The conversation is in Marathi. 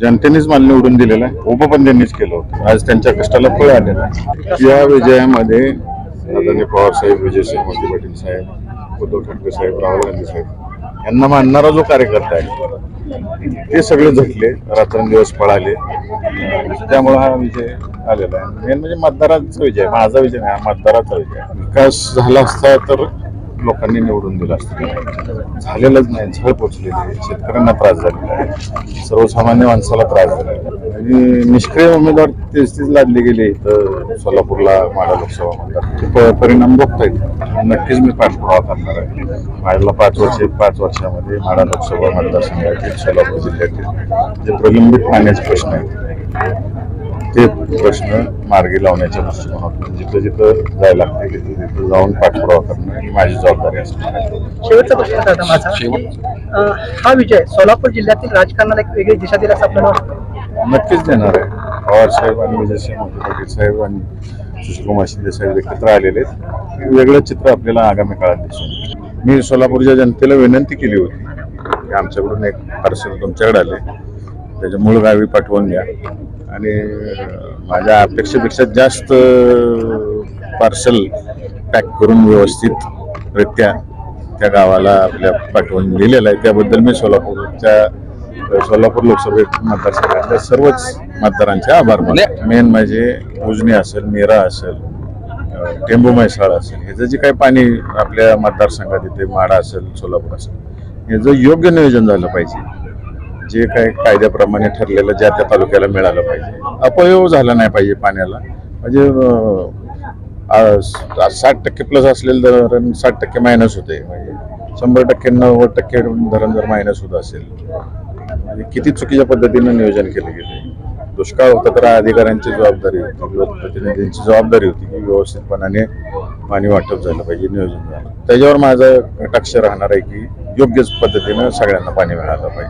जनतेनेच मला निवडून दिलेलं आहे. उभं पण त्यांनीच केलं होतं. आज त्यांच्या कष्टाला फळ आलेलं आहे. या विजयामध्ये आदरणीय पवार साहेब विजयसिंह मोदी पाटील साहेब उद्धव ठाकरे साहेब राहुल गांधी साहेब यांना मानणारा जो कार्यकर्ता आहे ते सगळे झटले. रात्रंदिवस पळाले. त्यामुळे हा विजय आलेला आहे. मेन म्हणजे मतदाराचा विजय. माझा विजय नाही हा मतदाराचा विजय विकास झाला असता तर लोकांनी निवडून दिलं असतं. झालेलंच नाही. झळ पोचलेली आहे शेतकऱ्यांना त्रास झालेला आहे. सर्वसामान्य माणसाला त्रास झालेला आहे. आणि निष्क्रिय उमेदवार तेच तेच लादले गेले. इथं सोलापूरला माडा लोकसभा मतदार. परिणाम प- परिणाम नक्कीच मी पाठपुरावा करणार आहे. माडाला पाच वर्ष पाच वर्षामध्ये माडा लोकसभा मतदारसंघातील सोलापूर जिल्ह्यातील जे प्रलंबित पाण्याचे प्रश्न आहेत ते प्रश्न मार्गी लावण्याच्या दृष्टिकोनातून जिथं जिथं जायला लागते तिथं तिथं जाऊन पाठपुरावा करणं ही माझी जबाबदारी आहे शेवटचा प्रश्न दादा माझा. हा विजय सोलापूर जिल्ह्यातील राजकारणाला एक वेगळी दिशा दिला असं आपल्याला नक्कीच देणार आहे. पवार साहेब आणि विजयसिंह पाटील साहेब आणि सुशीलकुमार शिंदे साहेब एकत्र आलेले आहेत. एक वेगळं चित्र आपल्याला आगामी काळात दिसून. मी सोलापूरच्या जनतेला विनंती केली होती की आमच्याकडून एक पार्सल तुमच्याकडे आले. त्याच्या मूळ गावी पाठवून द्या. आणि माझ्या अपेक्षेपेक्षा जास्त पार्सल पॅक करून व्यवस्थित रित्या त्या गावाला आपल्या पाठवून दिलेलं आहे. त्याबद्दल मी सोलापूरच्या सोलापूर लोकसभे मतदारसंघातल्या सर्वच मतदारांचे आभार मानतो. मेन म्हणजे उजनी असेल मेरा असेल टेंबू म्हैसाळ असेल ह्याचं जे काही पाणी आपल्या मतदारसंघात येते माडा असेल सोलापूर असेल याचं योग्य नियोजन झालं पाहिजे जे काही कायद्याप्रमाणे ठरलेलं ज्या त्या तालुक्याला मिळालं पाहिजे. अपयोग झाला नाही पाहिजे पाण्याला. म्हणजे साठ टक्के प्लस असलेलं धरण साठ टक्के मायनस होते म्हणजे शंभर टक्के नव्वद टक्के धरण जर मायनस होत असेल म्हणजे किती चुकीच्या पद्धतीनं नियोजन केलं गेले दुष्काळ होता तर अधिकाऱ्यांची जबाबदारी होती लोकप्रतिनिधींची जबाबदारी होती की व्यवस्थितपणाने पाणी वाटप झालं पाहिजे नियोजन झालं. त्याच्यावर माझं टक्ष राहणार आहे की योग्यच पद्धतीनं सगळ्यांना पाणी मिळालं पाहिजे.